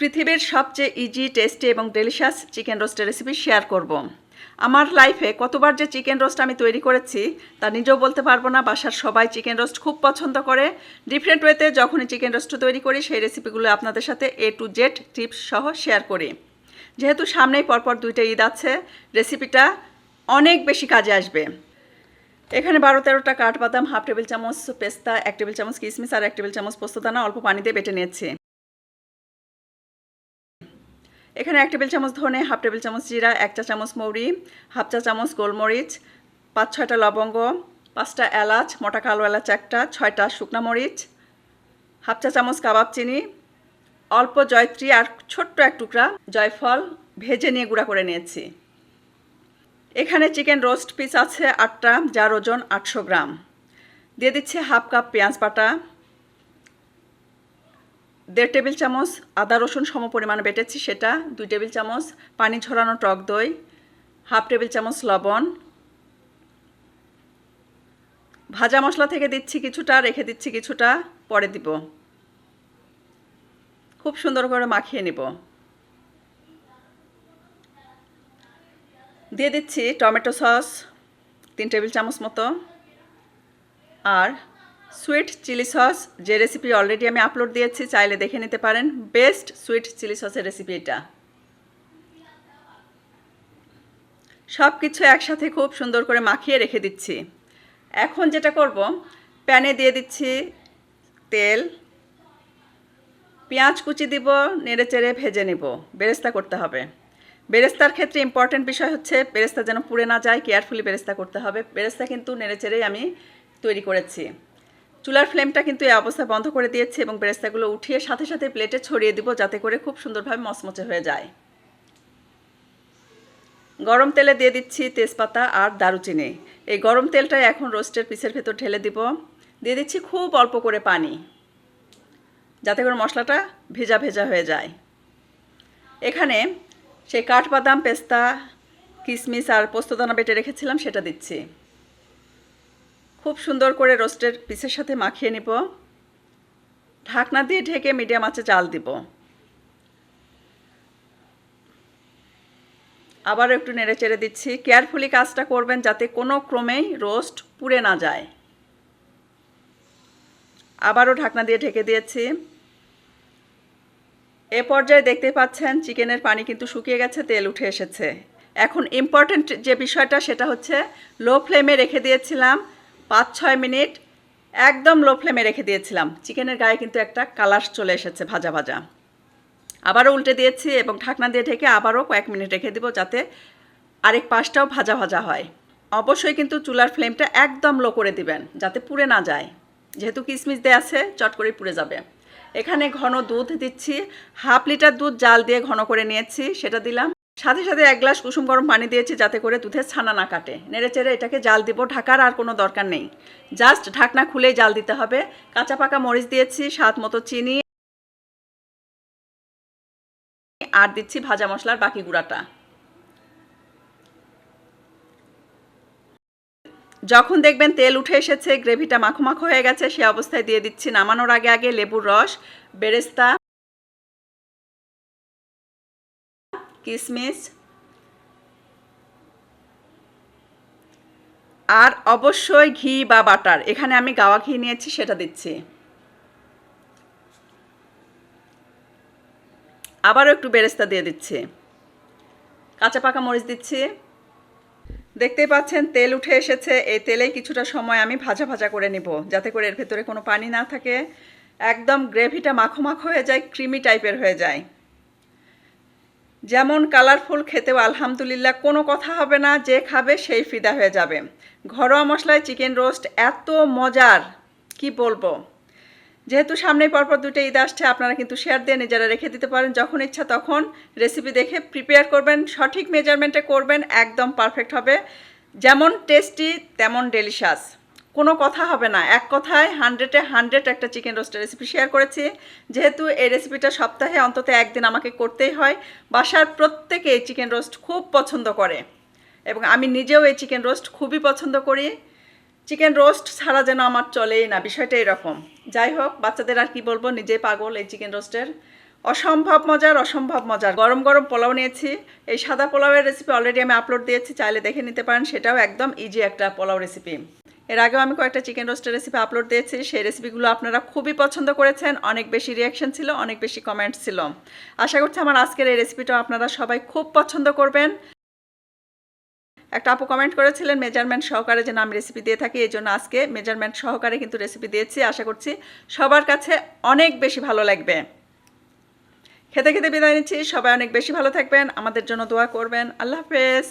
পৃথিবীর সবচেয়ে easy tasty এবং ডেলিশিয়াস চিকেন রোস্টের রেসিপি শেয়ার করব। আমার লাইফে কতবার যে চিকেন রোস্ট আমি তৈরি করেছি, তা নিজেও বলতে পারব না। বাসার সবাই চিকেন রোস্ট খুব পছন্দ করে। ডিফারেন্ট ওয়েতে যখনই চিকেন রোস্ট তৈরি করি, সেই রেসিপিগুলো আপনাদের সাথে এ টু জেড টিপস সহ শেয়ার করি। যেহেতু সামনেই পরপর দুইটা ঈদ আছে রেসিপিটা অনেক বেশি কাজে আসবে। এখানে বারো তেরোটা কাঠবাদাম হাফ টেবিল চামচ পেস্তা, এক টেবিল চামচ কিশমিশ আর এক টেবিল চামচ পোস্তদানা অল্প পানিতে বেটে নিয়েছি। এখানে এক টেবিল চামচ ধনে, হাফ টেবিল চামচ জিরা, এক চা চামচ মৌরি, হাফ চা চামচ গোলমরিচ, পাঁচ, ছয়টা লবঙ্গ, পাঁচটা এলাচ, মোটা কালো এলাচ একটা, ছয়টা শুকনা মরিচ, হাফ চা চামচ কাবাব চিনি, অল্প জয়ত্রী আর ছোট্ট এক টুকরা জয়ফল ভেজে নিয়ে গুঁড়া করে নিয়েছি। এখানে চিকেন রোস্ট পিস আছে আটটা, যার ওজন আটশো গ্রাম। দিয়ে দিচ্ছি হাফ কাপ পেঁয়াজ বাটা দেড় টেবিল চামচ আদা রসুন সম পরিমাণে বেটেছি, সেটা, দুই টেবিল চামচ পানি ঝরানো টক দই, হাফ টেবিল চামচ লবণ। ভাজা মশলা থেকে দিচ্ছি কিছুটা, রেখে দিচ্ছি কিছুটা, পরে দিব। খুব সুন্দর করে মাখিয়ে নিব। দিয়ে দিচ্ছি টমেটো সস, তিন টেবিল চামচ মতো। আর সুইট চিলি সস, যে রেসিপি অলরেডি আমি আপলোড দিয়েছি, চাইলে দেখে নিতে পারেন। বেস্ট সুইট চিলি সসের রেসিপি এটা। সব কিছু একসাথে খুব সুন্দর করে মাখিয়ে রেখে দিচ্ছি। এখন যেটা করব, প্যানে দিয়ে দিচ্ছি তেল, পেঁয়াজ কুচি দিব নেড়ে চেড়ে ভেজে নেব। বেরেস্তা করতে হবে। বেরেস্তার ক্ষেত্রে ইম্পর্ট্যান্ট বিষয় হচ্ছে, বেরেস্তা যেন পুড়ে না যায় কেয়ারফুলি বেরেস্তা করতে হবে। বেরেস্তা কিন্তু নেড়ে চেড়েই আমি তৈরি করেছি। চুলার ফ্লেমটা কিন্তু এই অবস্থায় বন্ধ করে দিয়েছি এবং বেরেস্তাগুলো উঠিয়ে সাথে সাথে প্লেটে ছড়িয়ে দিব যাতে করে খুব সুন্দরভাবে মচমচে হয়ে যায়। গরম তেলে দিয়ে দিচ্ছি তেজপাতা আর দারুচিনি। এই গরম তেলটাই এখন রোস্টের পিসের ভেতর ঢেলে দিব। দিয়ে দিচ্ছি খুব অল্প করে পানি, যাতে করে মশলাটা ভেজা ভেজা হয়ে যায়। এখানে সেই কাঠবাদাম, পেস্তা কিশমিশ আর পোস্তদানা বেটে রেখেছিলাম, সেটা দিচ্ছি। খুব সুন্দর করে রোস্টের পিসের সাথে মাখিয়ে নিব। ঢাকনা দিয়ে ঢেকে মিডিয়াম আঁচে চাল দিব। আবারও একটু নেড়ে চেড়ে দিচ্ছি। কেয়ারফুলি কাজটা করবেন যাতে কোনো ক্রমেই রোস্ট পুড়ে না যায়। আবারও ঢাকনা দিয়ে ঢেকে দিয়েছি। এ পর্যায়ে দেখতে পাচ্ছেন চিকেনের পানি কিন্তু শুকিয়ে গেছে, তেল উঠে এসেছে। এখন ইম্পর্ট্যান্ট যে বিষয়টা সেটা হচ্ছে লো ফ্লেমে রেখে দিয়েছিলাম। পাঁচ ছয় মিনিট একদম লো ফ্লেমে রেখে দিয়েছিলাম। চিকেনের গায়ে কিন্তু একটা কালার চলে এসেছে ভাজা ভাজা। আবারও উল্টে দিয়েছি এবং ঢাকনা দিয়ে ঢেকে আবারও কয়েক মিনিট রেখে দিব যাতে আরেক পাশটাও ভাজা ভাজা হয়। অবশ্যই কিন্তু চুলার ফ্লেমটা একদম লো করে দিবেন, যাতে পুড়ে না যায়। যেহেতু কিশমিশ দেওয়া আছে, চট করে পুড়ে যাবে। এখানে ঘন দুধ দিচ্ছি। হাফ লিটার দুধ জাল দিয়ে ঘন করে নিয়েছি, সেটা দিলাম। সাথে সাথে এক গ্লাস কুসুম গরম পানি দিয়েছি যাতে করে দুধের ছানা না কাটে। নেড়ে চেড়ে এটাকে জাল দিব, ঢাকার আর কোনো দরকার নেই। জাস্ট ঢাকনা খুলেই জাল দিতে হবে। কাঁচা পাকা মরিচ দিয়েছি, স্বাদ মতো চিনি, আর দিচ্ছি ভাজা মশলার বাকি গুঁড়াটা। যখন দেখবেন তেল উঠে এসেছে, গ্রেভিটা মাখো মাখো হয়ে গেছে, সে অবস্থায় দিয়ে দিচ্ছি নামানোর আগে আগে লেবুর রস, বেরেস্তা কিশমিশ আর অবশ্যই ঘি বা বাটার। এখানে আমি গাওয়া ঘি নিয়েছি, সেটা দিচ্ছি। আবারও একটু বেরেস্তা দিয়ে দিচ্ছি। কাঁচা পাকা মরিচ দিচ্ছি। দেখতেই পাচ্ছেন, তেল উঠে এসেছে। এই তেলেই কিছুটা সময় আমি ভাজা ভাজা করে নিব, যাতে করে এর ভেতরে কোনো পানি না থাকে। একদম গ্রেভিটা মাখো মাখো হয়ে যায়, ক্রিমি টাইপের হয়ে যায়। যেমন কালারফুল খেতেও আলহামদুলিল্লাহ কোনো কথা হবে না, যে খাবে সেই ফিদা হয়ে যাবে। ঘরোয়া মশলায় চিকেন রোস্ট এত মজার, কি বলব? যেহেতু সামনেই পরপর দুটো ঈদ আসছে, আপনারা কিন্তু শেয়ার দিয়ে নিজেরা রেখে দিতে পারেন, যখন ইচ্ছা তখন রেসিপি দেখে প্রিপেয়ার করবেন, সঠিক মেজারমেন্টে করবেন, একদম পারফেক্ট হবে। যেমন টেস্টি তেমন ডেলিশাস কোনো কথা হবে না। এক কথায় হান্ড্রেডে হান্ড্রেড একটা চিকেন রোস্টের রেসিপি শেয়ার করেছি। যেহেতু এই রেসিপিটা সপ্তাহে অন্তত একদিন আমাকে করতেই হয়। বাসার প্রত্যেকে এই চিকেন রোস্ট খুব পছন্দ করে এবং আমি নিজেও এই চিকেন রোস্ট খুবই পছন্দ করি। চিকেন রোস্ট ছাড়া যেন আমার চলেই না, বিষয়টা এরকম। যাই হোক, বাচ্চাদের আর কি বলব নিজেই পাগল এই চিকেন রোস্টের অসম্ভব মজার অসম্ভব মজার। গরম গরম পোলাও নিয়েছি। এই সাদা পোলাওয়ের রেসিপি অলরেডি আমি আপলোড দিয়েছি, চাইলে দেখে নিতে পারেন, সেটাও একদম ইজি একটা পোলাও রেসিপি এর আগেও আমি কয়েকটা চিকেন রোস্টের রেসিপি আপলোড দিয়েছি। সেই রেসিপিগুলো আপনারা খুবই পছন্দ করেছেন। অনেক বেশি রিয়াকশন ছিল, অনেক বেশি কমেন্টস ছিল। আশা করছি আমার আজকের এই রেসিপিটা আপনারা সবাই খুব পছন্দ করবেন। একটা আপু কমেন্ট করেছিলেন মেজারমেন্ট সহকারে যেন আমি রেসিপি দিয়ে থাকি, এই জন্য আজকে মেজারমেন্ট সহকারে কিন্তু রেসিপি দিয়েছি। আশা করছি সবার কাছে অনেক বেশি ভালো লাগবে। খেতে খেতে বিদায় নিচ্ছি। সবাই অনেক বেশি ভালো থাকবেন। আমাদের জন্য দোয়া করবেন। আল্লাহ হাফেজ।